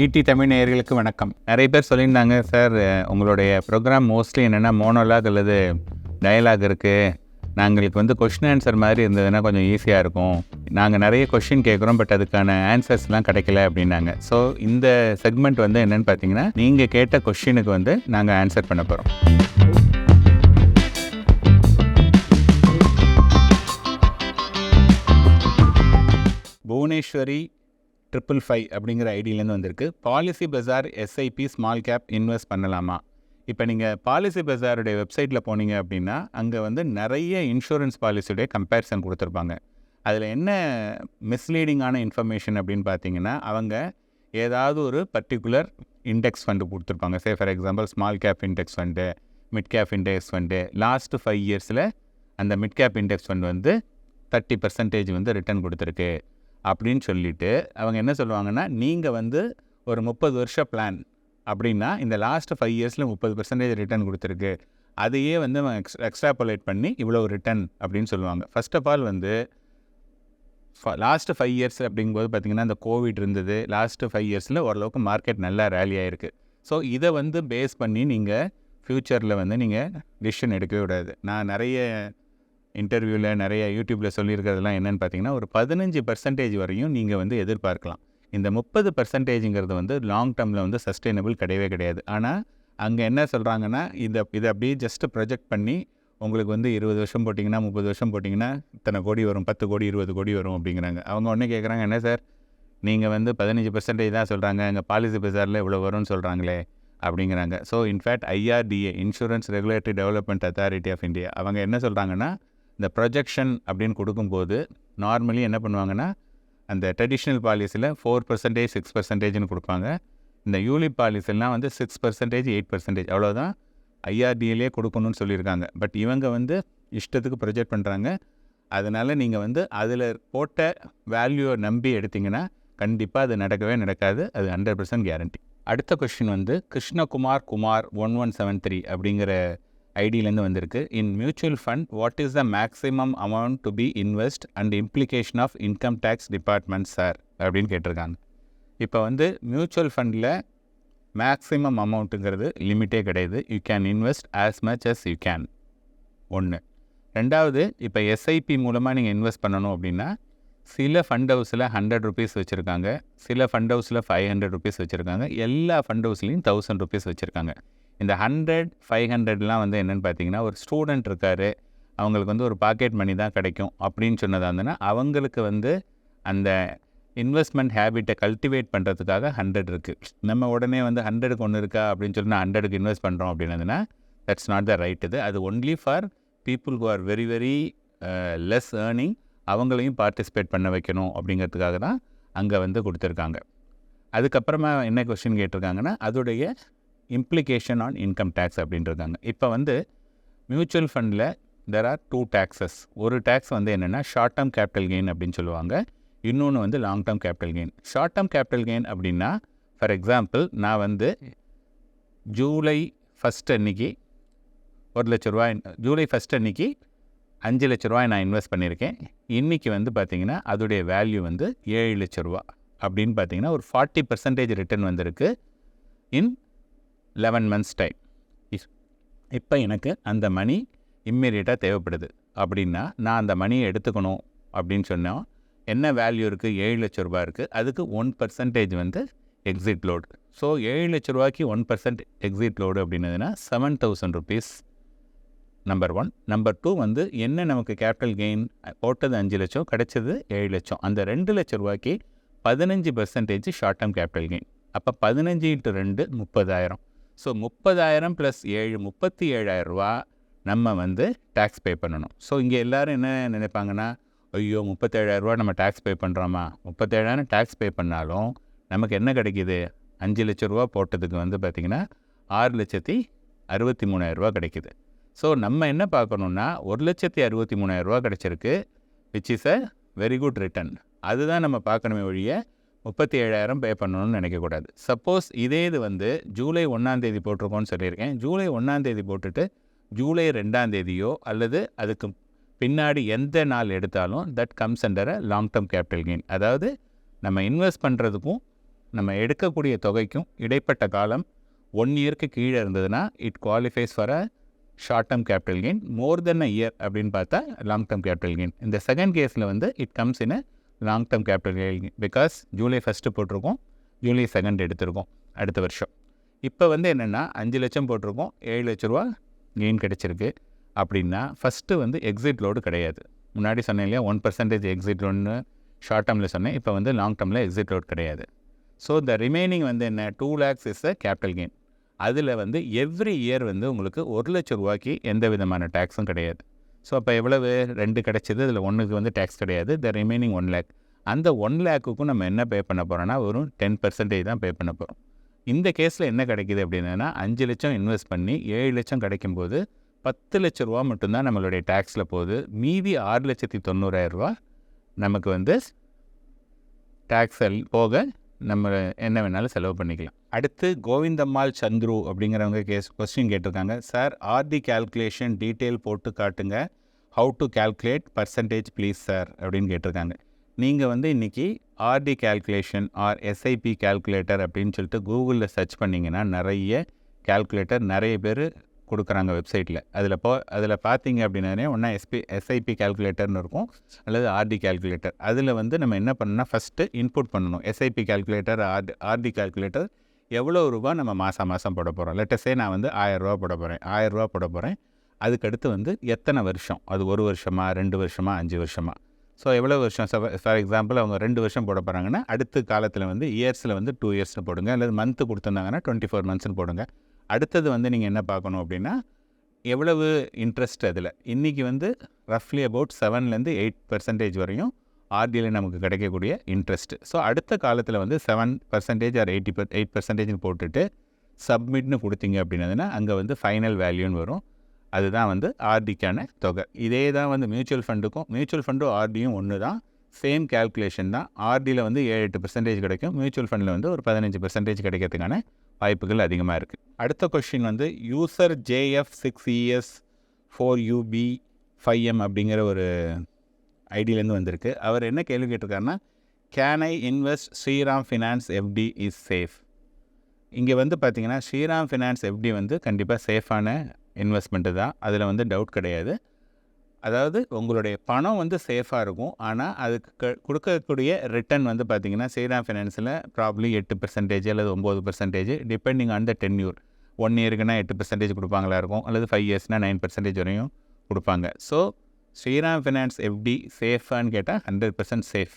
ED Tamil நேயர்களுக்கு வணக்கம். நிறைய பேர் சொல்லியிருந்தாங்க சார் உங்களுடைய ப்ரோக்ராம் மோஸ்ட்லி என்னென்னா மோனோலாக் அல்லது டயலாக் இருக்குது நாங்களுக்கு வந்து கொஷின் ஆன்சர் மாதிரி இருந்ததுன்னா கொஞ்சம் ஈஸியாக இருக்கும். நாங்கள் நிறைய கொஷின் கேட்குறோம் பட் அதுக்கான ஆன்சர்ஸ்லாம் கிடைக்கல அப்படின்னாங்க. ஸோ இந்த செக்மெண்ட் வந்து என்னென்னு பார்த்தீங்கன்னா நீங்கள் கேட்ட கொஷினுக்கு வந்து நாங்கள் ஆன்சர் பண்ண போகிறோம் புவனேஸ்வரி ட்ரிபிள் ஃபைவ் அப்படிங்கிற ஐடியிலேருந்து வந்திருக்கு. Policybazaar SIP small cap invest பண்ணலாமா? இப்போ நீங்கள் பாலிசி பஜாருடைய வெப்சைட்டில் போனீங்க அப்படின்னா அங்கே வந்து நிறைய இன்சூரன்ஸ் பாலிசியுடைய கம்பேரிசன் கொடுத்துருப்பாங்க. அதில் என்ன மிஸ்லீடிங்கான இன்ஃபர்மேஷன் அப்படின்னு பார்த்தீங்கன்னா அவங்க ஏதாவது ஒரு பர்டிகுலர் இண்டெக்ஸ் ஃபண்டு கொடுத்துருப்பாங்க. Say for example small cap index fund mid cap index fund last five இயர்ஸில் அந்த மிட் கேப் இண்டெக்ஸ் ஃபண்ட் வந்து தேர்ட்டி பர்சன்டேஜ் வந்து ரிட்டர்ன் கொடுத்துருக்கு. அப்படின்னு சொல்லிட்டு அவங்க என்ன சொல்லுவாங்கன்னா நீங்கள் வந்து ஒரு முப்பது வருஷ பிளான் அப்படின்னா இந்த லாஸ்ட் ஃபைவ் இயர்ஸில் முப்பது பர்சன்டேஜ் ரிட்டர்ன் கொடுத்துருக்கு. அதையே வந்து அவன் எக்ஸ் எக்ஸ்ட்ராபுலேட் பண்ணி இவ்வளோ ரிட்டர்ன் அப்படின்னு சொல்லுவாங்க. ஃபஸ்ட் ஆஃப் ஆல் வந்து லாஸ்ட்டு ஃபைவ் இயர்ஸ் அப்படிங்கும்போது பார்த்திங்கன்னா இந்த கோவிட் இருந்தது. லாஸ்ட்டு ஃபைவ் இயர்ஸில் ஓரளவுக்கு மார்க்கெட் நல்லா ரேலி ஆகிருக்கு ஸோ இதை வந்து பேஸ் பண்ணி நீங்கள் ஃப்யூச்சரில் வந்து நீங்கள் டிசிஷன் எடுக்கவே கூடாது. நான் நிறைய இன்டர்வியூவில் நிறைய யூடியூப்பில் சொல்லியிருக்கிறதுலாம் என்னென்னு பார்த்தீங்கன்னா ஒரு பதினஞ்சு பர்சன்டேஜ் வரையும் நீங்கள் வந்து எதிர்பார்க்கலாம். இந்த முப்பது பர்சன்டேஜுங்கிறது வந்து லாங் டேர்மில் வந்து சஸ்டைனபிள் கிடையவே கிடையாது. ஆனால் அங்கே என்ன சொல்கிறாங்கன்னா இதை இதை அப்படியே ஜஸ்ட்டு ப்ரொஜெக்ட் பண்ணி உங்களுக்கு வந்து இருபது வருஷம் போட்டிங்கன்னா முப்பது வருஷம் போட்டிங்கன்னா இத்தனை கோடி வரும். பத்து கோடி இருபது கோடி வரும் அப்படிங்கிறாங்க. அவங்க ஒன்று கேட்குறாங்க என்ன சார்? நீங்கள் வந்து பதினஞ்சு பர்சன்டேஜ் தான் சொல்கிறாங்க எங்கள் பாலிசி பஜாரில் இவ்வளோ வரும்னு சொல்கிறாங்களே அப்படிங்கிறாங்க. So in fact IRDA insurance regulatory development authority of India அவங்க என்ன சொல்கிறாங்கன்னா இந்த ப்ரொஜெக்ஷன் அப்படின்னு கொடுக்கும்போது நார்மலி என்ன பண்ணுவாங்கன்னா அந்த ட்ரெடிஷ்னல் பாலிசியில் ஃபோர் பர்சன்டேஜ் சிக்ஸ் பர்சன்டேஜ்னு கொடுப்பாங்க. இந்த யூலிப் பாலிசிலாம் வந்து சிக்ஸ் பர்சன்டேஜ் எயிட் பர்சன்டேஜ் அவ்வளோதான் ஐஆர்டிஏலே கொடுக்கணும்னு சொல்லியிருக்காங்க. பட் இவங்க வந்து இஷ்டத்துக்கு ப்ரொஜெக்ட் பண்ணுறாங்க அதனால் நீங்கள் வந்து அதில் போட்ட வேல்யூவை நம்பி எடுத்தீங்கன்னா கண்டிப்பாக அது நடக்கவே நடக்காது. அது ஹண்ட்ரட் பர்சன்ட் கேரண்டி அடுத்த கொஷின் வந்து Krishnakumar Kumar one one seven three அப்படிங்கிற ஐடியிலேருந்து வந்திருக்கு. In mutual fund what is the maximum amount to be invest and implication of income tax department sir அப்படின்னு கேட்டிருக்காங்க. இப்போ வந்து மியூச்சுவல் ஃபண்டில் மேக்ஸிமம் அமௌண்ட்டுங்கிறது லிமிட்டே கிடையாது. You can invest as much as you can ஒன்று ரெண்டாவது இப்போ எஸ்ஐபி மூலமாக நீங்கள் இன்வெஸ்ட் பண்ணணும் அப்படின்னா சில ஃபண்ட் ஹவுஸில் ஹண்ட்ரட் ருபீஸ் வச்சுருக்காங்க. சில ஃபண்ட் ஹவுஸில் ஃபைவ் ஹண்ட்ரட் ருபீஸ் வச்சுருக்காங்க. எல்லா ஃபண்ட் ஹவுஸ்லேயும் தௌசண்ட் ருபீஸ் வச்சுருக்காங்க. இந்த ஹண்ட்ரட் ஃபைவ் ஹண்ட்ரட்லாம் வந்து என்னென்னு பார்த்தீங்கன்னா ஒரு ஸ்டூடெண்ட் இருக்கார். அவங்களுக்கு வந்து ஒரு பாக்கெட் மணி தான் கிடைக்கும் அப்படின்னு சொன்னதாக இருந்ததுன்னா அவங்களுக்கு வந்து அந்த இன்வெஸ்ட்மெண்ட் ஹேபிட்டை கல்டிவேட் பண்ணுறதுக்காக ஹண்ட்ரட் இருக்குது நம்ம உடனே வந்து ஹண்ட்ரடுக்கு ஒன்று இருக்கா அப்படின்னு சொல்லி நான் ஹண்ட்ரடுக்கு இன்வெஸ்ட் பண்ணுறோம் அப்படின்னதுன்னா தட்ஸ் நாட் த ரைட் இது. அது only for people who are very very less earning அவங்களையும் பார்ட்டிசிபேட் பண்ண வைக்கணும் அப்படிங்கிறதுக்காக தான் அங்கே வந்து கொடுத்துருக்காங்க. அதுக்கப்புறமா என்ன கொஸ்டின் கேட்டிருக்காங்கன்னா அதோடைய இம்ப்ளிகேஷன் ஆன் இன்கம் டேக்ஸ் அப்படின்றாங்க இப்போ வந்து மியூச்சுவல் ஃபண்டில் தெர் ஆர் டூ டேக்ஸஸ் ஒரு டேக்ஸ் வந்து என்னென்னா ஷார்ட் டேர்ம் கேபிட்டல் கெயின் அப்படின்னு சொல்லுவாங்க. இன்னொன்று வந்து long term capital gain short term capital gain அப்படின்னா ஃபார் எக்ஸாம்பிள் நான் வந்து ஜூலை ஃபஸ்ட் அன்னைக்கு ஒரு லட்ச ரூபாய் ஜூலை ஃபஸ்ட் அன்னைக்கு அஞ்சு லட்ச ரூபாய் நான் இன்வெஸ்ட் பண்ணியிருக்கேன். இன்றைக்கி வந்து பார்த்திங்கன்னா அதோடைய வேல்யூ வந்து ஏழு லட்ச ரூபா அப்படின்னு பார்த்தீங்கன்னா ஒரு ஃபார்ட்டி பர்சன்டேஜ் ரிட்டர்ன் வந்திருக்கு. இன் லெவன் மந்த்ஸ் டைம் இப்போ எனக்கு அந்த மணி இம்மீடியட்டாக தேவைப்படுது. அப்படின்னா நான் அந்த மணியை எடுத்துக்கணும் அப்படின்னு சொன்னால் என்ன வேல்யூ இருக்குது ஏழு லட்ச ரூபா இருக்குது அதுக்கு ஒன் பர்சன்டேஜ் வந்து எக்ஸிட் லோடு ஸோ ஏழு லட்ச ரூபாய்க்கு one percent exit load அப்படின்னதுன்னா seven thousand rupees number one number two வந்து என்ன நமக்கு கேபிட்டல் கெயின் போட்டது அஞ்சு லட்சம் கிடைச்சது ஏழு லட்சம். அந்த ரெண்டு லட்ச ரூபாய்க்கு பதினஞ்சு percentage short term capital gain அப்போ பதினஞ்சு இன்ட்டு ரெண்டு முப்பதாயிரம். ஸோ முப்பதாயிரம் ப்ளஸ் ஏழு முப்பத்தி ஏழாயிரம் ரூபா நம்ம வந்து டேக்ஸ் பே பண்ணணும். ஸோ இங்கே எல்லோரும் என்ன நினைப்பாங்கன்னா ஐயோ முப்பத்தேழாயிரம் ரூபா நம்ம டேக்ஸ் பே பண்ணுறோமா முப்பத்தேழாயிரம் டேக்ஸ் பே பண்ணாலும் நமக்கு என்ன கிடைக்கிது? அஞ்சு லட்ச ரூபா போட்டதுக்கு வந்து பார்த்திங்கன்னா ஆறு லட்சத்தி அறுபத்தி மூணாயிரரூபா கிடைக்கிது. ஸோ நம்ம என்ன பார்க்கணுன்னா ஒரு லட்சத்தி அறுபத்தி மூணாயிரரூபா கிடச்சிருக்கு which is a very good return அதுதான் நம்ம பார்க்கணுமே ஒழிய முப்பத்தி ஏழாயிரம் பே பண்ணணும்னு நினைக்கக்கூடாது. சப்போஸ் இதே இது வந்து ஜூலை ஒன்றாந்தேதி போட்டிருக்கோன்னு சொல்லியிருக்கேன். ஜூலை ஒன்றாந்தேதி போட்டுட்டு ஜூலை ரெண்டாந்தேதியோ அல்லது அதுக்கு பின்னாடி எந்த நாள் எடுத்தாலும் that comes under a long term capital gain அதாவது நம்ம இன்வெஸ்ட் பண்ணுறதுக்கும் நம்ம எடுக்கக்கூடிய தொகைக்கும் இடைப்பட்ட காலம் ஒன் இயருக்கு கீழே இருந்ததுன்னா it qualifies for a short term capital gain more then a year அப்படின்னு பார்த்தா லாங் டேர்ம் கேபிட்டல் கெயின் இந்த செகண்ட் கேஸில் வந்து it comes in a long term capital gain because July first போட்டிருக்கோம் ஜூலை செகண்ட் எடுத்திருக்கோம் அடுத்த வருஷம். இப்போ வந்து என்னென்னா அஞ்சு லட்சம் போட்டிருக்கோம் ஏழு லட்ச ரூபா கெயின் கிடச்சிருக்கு. அப்படின்னா ஃபஸ்ட்டு வந்து எக்ஸிட் லோடு கிடையாது. முன்னாடி சொன்னேன் இல்லையா ஒன் பர்சன்டேஜ் எக்ஸிட் லோன்னு ஷார்ட் டேர்மில் சொன்னேன் இப்போ வந்து லாங் டேர்மில் எக்ஸிட் லோட் கிடையாது. ஸோ த ரிமைனிங் வந்து என்ன two lakhs is a capital gain அதில் வந்து எவ்ரி இயர் வந்து உங்களுக்கு ஒரு லட்ச ரூபாய்க்கு எந்த விதமான டேக்ஸும் கிடையாது. ஸோ அப்போ எவ்வளவு? ரெண்டு கிடைச்சது. அதில் ஒன்றுக்கு வந்து டேக்ஸ் கிடையாது. த ரிமைனிங் ஒன் லேக் அந்த ஒன் லேக்குக்கும் நம்ம என்ன பே பண்ண போகிறோன்னா வெறும் டென் பர்சன்டேஜ் தான் பே பண்ண போகிறோம் இந்த கேஸில் என்ன கிடைக்கிது அப்படின்னா அஞ்சு லட்சம் இன்வெஸ்ட் பண்ணி ஏழு லட்சம் கிடைக்கும்போது பத்து லட்ச ரூபா மட்டும்தான் நம்மளுடைய டேக்ஸில் போகுது. மீதி ஆறு லட்சத்தி தொண்ணூறாயிரரூவா நமக்கு வந்து டேக்ஸ் போக நம்ம என்ன வேணாலும் செலவு பண்ணிக்கலாம். அடுத்து கோவிந்தம்மாள் சந்துரு அப்படிங்கிறவங்க கேஸ் கொஸ்டின் கேட்டிருக்காங்க. சார் ஆர்டி கேல்குலேஷன் டீட்டெயில் போட்டு காட்டுங்க. How to calculate percentage please sir அப்படின்னு கேட்டிருக்காங்க. நீங்கள் வந்து இன்றைக்கி RD calculation or SIP calculator அப்படின்னு சொல்லிட்டு கூகுளில் சர்ச் பண்ணிங்கன்னா நிறைய கேல்குலேட்டர் நிறைய பேர் கொடுக்குறாங்க வெப்சைட்டில் அதில் போ அதில் பார்த்தீங்க அப்படின்னாலே ஒன்றா எஸ்பி எஸ்ஐபி கேல்குலேட்டர்னு இருக்கும் அல்லது ஆர்டி கேல்குலேட்டர் அதில் வந்து நம்ம என்ன பண்ணணும்னா ஃபஸ்ட்டு இன்புட் பண்ணணும். SIP calculator RD RD calculator எவ்வளோ ரூபா நம்ம மாதம் மாதம் போட போகிறோம் லெட்டஸே நான் வந்து ஆயரூபா போட போகிறேன் ஆயரூபா போட போகிறேன் அதுக்கடுத்து வந்து எத்தனை வருஷம்? அது ஒரு வருஷமா ரெண்டு வருஷமா அஞ்சு வருஷமா? ஸோ எவ்வளோ வருஷம்? ஃபார் எக்ஸாம்பிள் அவங்க ரெண்டு வருஷம் போட போகிறாங்கன்னா அடுத்த காலத்தில் வந்து இயர்ஸில் வந்து டூ இயர்ஸ்னு போடுங்க. அல்லது மந்த்து கொடுத்துருந்தாங்கன்னா டுவெண்ட்டி ஃபோர் மந்த்ஸ்னு போடுங்க. அடுத்தது வந்து நீங்கள் என்ன பார்க்கணும் அப்படின்னா எவ்வளவு இன்ட்ரெஸ்ட் அதில்? இன்றைக்கி வந்து ரஃப்லி அபவுட் செவன்லேருந்து எயிட் பர்சன்டேஜ் வரையும் ஆர்டியில் நமக்கு கிடைக்கக்கூடிய இன்ட்ரெஸ்ட் ஸோ அடுத்த காலத்தில் வந்து seven percentage or eighty per eight பர்சன்டேஜ்னு போட்டுட்டு சப்மிட்னு கொடுத்தீங்க அப்படின்னதுன்னா அங்கே வந்து ஃபைனல் வேல்யூன்னு வரும். அதுதான் வந்து ஆர்டிக்கான தொகை. இதே தான் வந்து மியூச்சுவல் ஃபண்டுக்கும் மியூச்சுவல் ஃபண்டும் ஆர்டியும் ஒன்று தான் சேம் கேல்குலேஷன் தான். ஆர்டியில் வந்து ஏழு எட்டு பர்சன்டேஜ் கிடைக்கும். மியூச்சுவல் ஃபண்டில் வந்து ஒரு பதினஞ்சு பர்சன்டேஜ் கிடைக்கிறதுக்கான வாய்ப்புகள் அதிகமாக இருக்குது அடுத்த கொஷின் வந்து user JF six ES four UP five M அப்படிங்கிற ஒரு ஐடியிலேருந்து வந்திருக்கு. அவர் என்ன கேள்வி கேட்டிருக்காருன்னா can I invest Shriram finance FD is safe இங்கே வந்து பார்த்தீங்கன்னா ஸ்ரீராம் ஃபினான்ஸ் எஃப்டி வந்து கண்டிப்பாக சேஃபான இன்வெஸ்ட்மெண்ட்டு தான். அதில் வந்து டவுட் கிடையாது. அதாவது உங்களுடைய பணம் வந்து சேஃபாக இருக்கும். ஆனால் அதுக்கு க- கொடுக்கக்கூடிய ரிட்டர்ன் வந்து பார்த்தீங்கன்னா ஸ்ரீராம் ஃபினான்ஸில் ப்ராப்ளி எட்டு பர்சன்டேஜ் அல்லது ஒம்பது percentage depending on the tenure one இயருக்குன்னா எட்டு பர்சன்டேஜ் கொடுப்பாங்களா இருக்கும். அல்லது ஃபைவ் இயர்ஸ்னால் நைன் பர்சன்டேஜ் வரையும் கொடுப்பாங்க. ஸோ ஸ்ரீராம் ஃபினான்ஸ் எஃப்டி சேஃபான்னு கேட்டால் ஹண்ட்ரட் பர்சன்ட் சேஃப்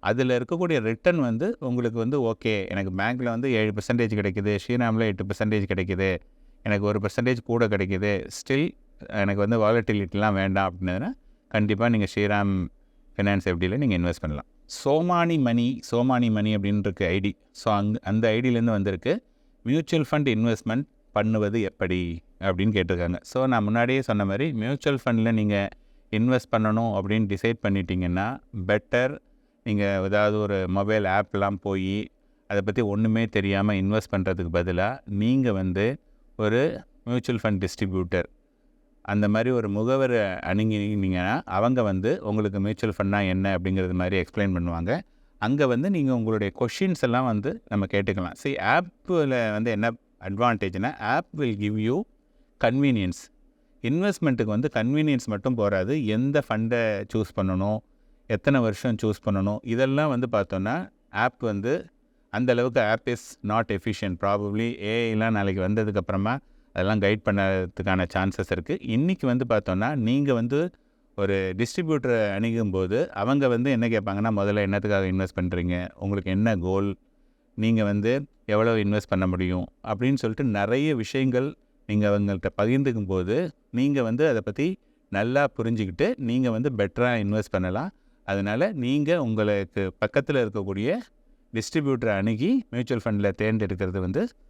அதில் இருக்கக்கூடிய ரிட்டர்ன் வந்து உங்களுக்கு வந்து ஓகே எனக்கு பேங்க்கில் வந்து ஏழு பர்சன்டேஜ் கிடைக்குது. ஸ்ரீராமில் எட்டு பர்சன்டேஜ் கிடைக்குது. எனக்கு ஒரு பர்சன்டேஜ் கூட கிடைக்குது. ஸ்டில் எனக்கு வந்து வாலட்டிலிட்டிலாம் வேண்டாம் அப்படின்னா கண்டிப்பாக நீங்கள் ஸ்ரீராம் ஃபினான்ஸ் எஃப்டியில் நீங்கள் இன்வெஸ்ட் பண்ணலாம். சோமானி மணி சோமானி மணி அப்படின்னு இருக்கு ஐடி. ஸோ அங் அந்த ஐடியிலேருந்து வந்திருக்கு. மியூச்சுவல் ஃபண்ட் இன்வெஸ்ட்மெண்ட் பண்ணுவது எப்படி அப்படின்னு கேட்டிருக்காங்க. ஸோ நான் முன்னாடியே சொன்ன மாதிரி மியூச்சுவல் ஃபண்டில் நீங்கள் இன்வெஸ்ட் பண்ணணும் அப்படின்னு டிசைட் பண்ணிட்டீங்கன்னா பெட்டர் நீங்கள் ஏதாவது ஒரு மொபைல் ஆப்லாம் போய் அதை பற்றி ஒன்றுமே தெரியாமல் இன்வெஸ்ட் பண்ணுறதுக்கு பதிலாக நீங்கள் வந்து ஒரு மியூச்சுவல் ஃபண்ட் டிஸ்ட்ரிபியூட்டர் அந்த மாதிரி ஒரு முகவர் அணுகினீங்கன்னா அவங்க வந்து உங்களுக்கு மியூச்சுவல் ஃபண்டாக என்ன அப்படிங்கிறது மாதிரி எக்ஸ்பிளைன் பண்ணுவாங்க. அங்கே வந்து நீங்கள் உங்களுடைய கொஷின்ஸ் எல்லாம் வந்து நம்ம கேட்டுக்கலாம். சரி ஆப்பில் வந்து என்ன அட்வான்டேஜ்னா app will give you convenience இன்வெஸ்ட்மெண்ட்டுக்கு வந்து கன்வீனியன்ஸ் மட்டும் போகாது எந்த ஃபண்டை சூஸ் பண்ணணும் எத்தனை வருஷம் சூஸ் பண்ணணும் இதெல்லாம் வந்து பார்த்தோன்னா ஆப் வந்து அந்தளவுக்கு app is not efficient probably ஏஐலாம் நாளைக்கு வந்ததுக்கப்புறமா அதெல்லாம் கைட் பண்ணுறதுக்கான சான்சஸ் இருக்குது இன்றைக்கி வந்து பார்த்தோன்னா நீங்கள் வந்து ஒரு டிஸ்ட்ரிபியூட்டரை அணுகும்போது அவங்க வந்து என்ன கேட்பாங்கன்னா முதல்ல என்னத்துக்காக இன்வெஸ்ட் பண்ணுறீங்க உங்களுக்கு என்ன கோல் நீங்கள் வந்து எவ்வளோ இன்வெஸ்ட் பண்ண முடியும்? அப்படின்னு சொல்லிட்டு நிறைய விஷயங்கள் நீங்கள் அவங்கள்ட்ட பகிர்ந்துக்கும் போது நீங்கள் வந்து அதை பற்றி நல்லா புரிஞ்சுக்கிட்டு நீங்கள் வந்து பெட்டராக இன்வெஸ்ட் பண்ணலாம். அதனால் நீங்கள் உங்களுக்கு பக்கத்தில் இருக்கக்கூடிய டிஸ்ட்ரிபியூட்டரை அணுகி மியூச்சுவல் ஃபண்டில் தேர்ந்தெடுக்கிறது வந்து